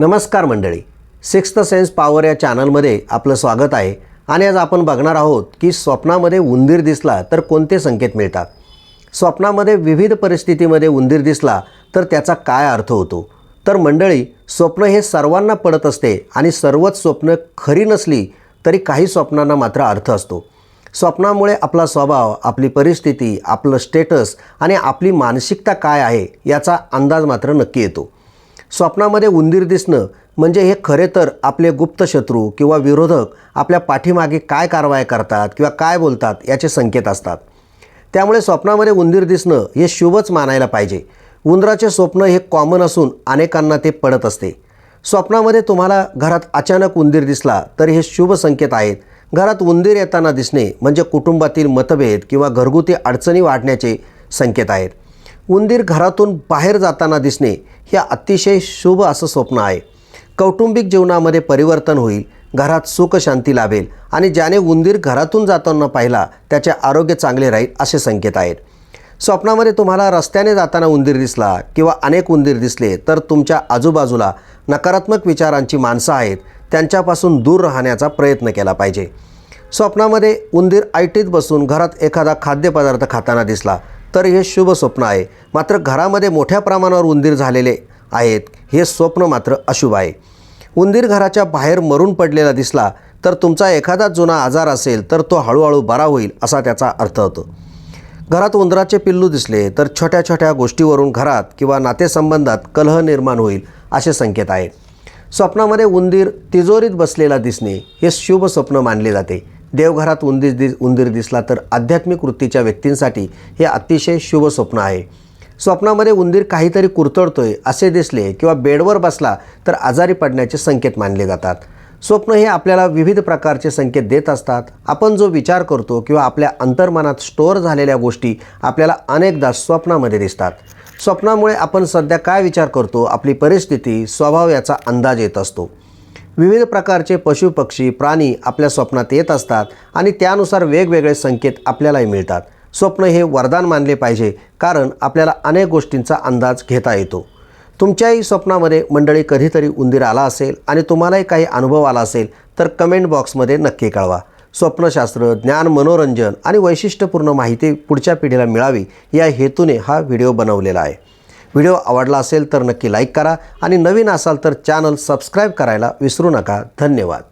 नमस्कार मंडळी. Sixth sense power या चॅनलमध्ये आपलं स्वागत आहे. आणि आज आपण बघणार आहोत की स्वप्नामध्ये उंदीर दिसला तर कोणते संकेत मिळतात? स्वप्नामध्ये विविध परिस्थितीमध्ये उंदीर दिसला तर त्याचा काय अर्थ होतो? तर मंडळी स्वप्न हे सर्वांना पडत असते आणि सर्वच स्वप्न खरी नसली तरी काही स्वप्नांना मात्र अर्थ असतो. स्वप्नामुळे आपला स्वभाव आपली परिस्थिती आपलं स्टेटस आणि आपली मानसिकता काय आहे याचा अंदाज मात्र नक्की येतो. स्वप्नामध्ये उंदीर दिसणं म्हणजे हे खरे तर आपले गुप्त शत्रू किंवा विरोधक आपल्या पाठीमागे काय कारवाया करतात किंवा काय बोलतात याचे संकेत असतात. त्यामुळे स्वप्नामध्ये उंदीर दिसणं हे शुभच मानायला पाहिजे. उंदराचे स्वप्न हे कॉमन असून अनेकांना ते पडत असते. स्वप्नामध्ये तुम्हाला घरात अचानक उंदीर दिसला तर हे शुभ संकेत आहेत. घरात उंदीर येताना दिसणे म्हणजे कुटुंबातील मतभेद किंवा घरगुती अडचणी वाढण्याचे संकेत आहेत. उंदीर घरातून बाहेर जाताना दिसणे हे अतिशय शुभ असं स्वप्न आहे. कौटुंबिक जीवनामध्ये परिवर्तन होईल घरात सुख शांती लाभेल आणि ज्याने उंदीर घरातून जाताना पाहिला त्याचे आरोग्य चांगले राहील असे संकेत आहेत. स्वप्नामध्ये तुम्हाला रस्त्याने जाताना उंदीर दिसला किंवा अनेक उंदीर दिसले तर तुमच्या आजूबाजूला नकारात्मक विचारांची माणसं आहेत त्यांच्यापासून दूर राहण्याचा प्रयत्न केला पाहिजे. स्वप्नामध्ये उंदीर ऐटीत बसून घरात एखादा खाद्यपदार्थ खाताना दिसला तर हे शुभ स्वप्न आहे. मात्र घरामध्ये मोठ्या प्रमाणावर उंदीर झालेले आहेत. हे स्वप्न मात्र अशुभ आहे. उंदीर घराच्या बाहेर मरून पडलेला दिसला तर तुमचा एखादा जुना आजार असेल तर तो हळूहळू बरा होईल असा त्याचा अर्थ होतो. घरात उंदराचे पिल्लू दिसले तर छोट्या छोट्या गोष्टीवरून घरात किंवा नातेसंबंधात कलह निर्माण होईल असे संकेत आहेत स्वप्नामध्ये उंदीर तिजोरीत बसलेला दिसणे हे शुभ स्वप्न मानले जाते. देवघरात उंदीर दिस उंदीर दिसला तर आध्यात्मिक वृत्तीच्या व्यक्तींसाठी हे अतिशय शुभ स्वप्न आहे. स्वप्नामध्ये उंदीर काहीतरी कुरतडतोय असे दिसले किंवा बेडवर बसला तर आजारी पडण्याचे संकेत मानले जातात. स्वप्न हे आपल्याला विविध प्रकारचे संकेत देत असतात. आपण जो विचार करतो किंवा आपल्या अंतर्मनात स्टोअर झालेल्या गोष्टी आपल्याला अनेकदा स्वप्नामध्ये दिसतात. स्वप्नामुळे आपण सध्या काय विचार करतो आपली परिस्थिती स्वभाव याचा अंदाज येत असतो. विविध प्रकारचे पशुपक्षी प्राणी आपल्या स्वप्नात येत असतात आणि त्यानुसार वेगवेगळे संकेत आपल्यालाही मिळतात. स्वप्न हे वरदान मानले पाहिजे कारण आपल्याला अनेक गोष्टींचा अंदाज घेता येतो. तुमच्याही स्वप्नामध्ये मंडळी कधीतरी उंदीर आला असेल आणि तुम्हालाही काही अनुभव आला असेल तर कमेंट बॉक्समध्ये नक्की कळवा. स्वप्नशास्त्र ज्ञान मनोरंजन आणि वैशिष्ट्यपूर्ण माहिती पुढच्या पिढीला मिळावी या हेतूने हा व्हिडिओ बनवलेला आहे. व्हिडिओ आवडला असेल तर नक्की लाईक करा आणि नवीन असाल तर चॅनल सबस्क्राईब करायला विसरू नका. धन्यवाद.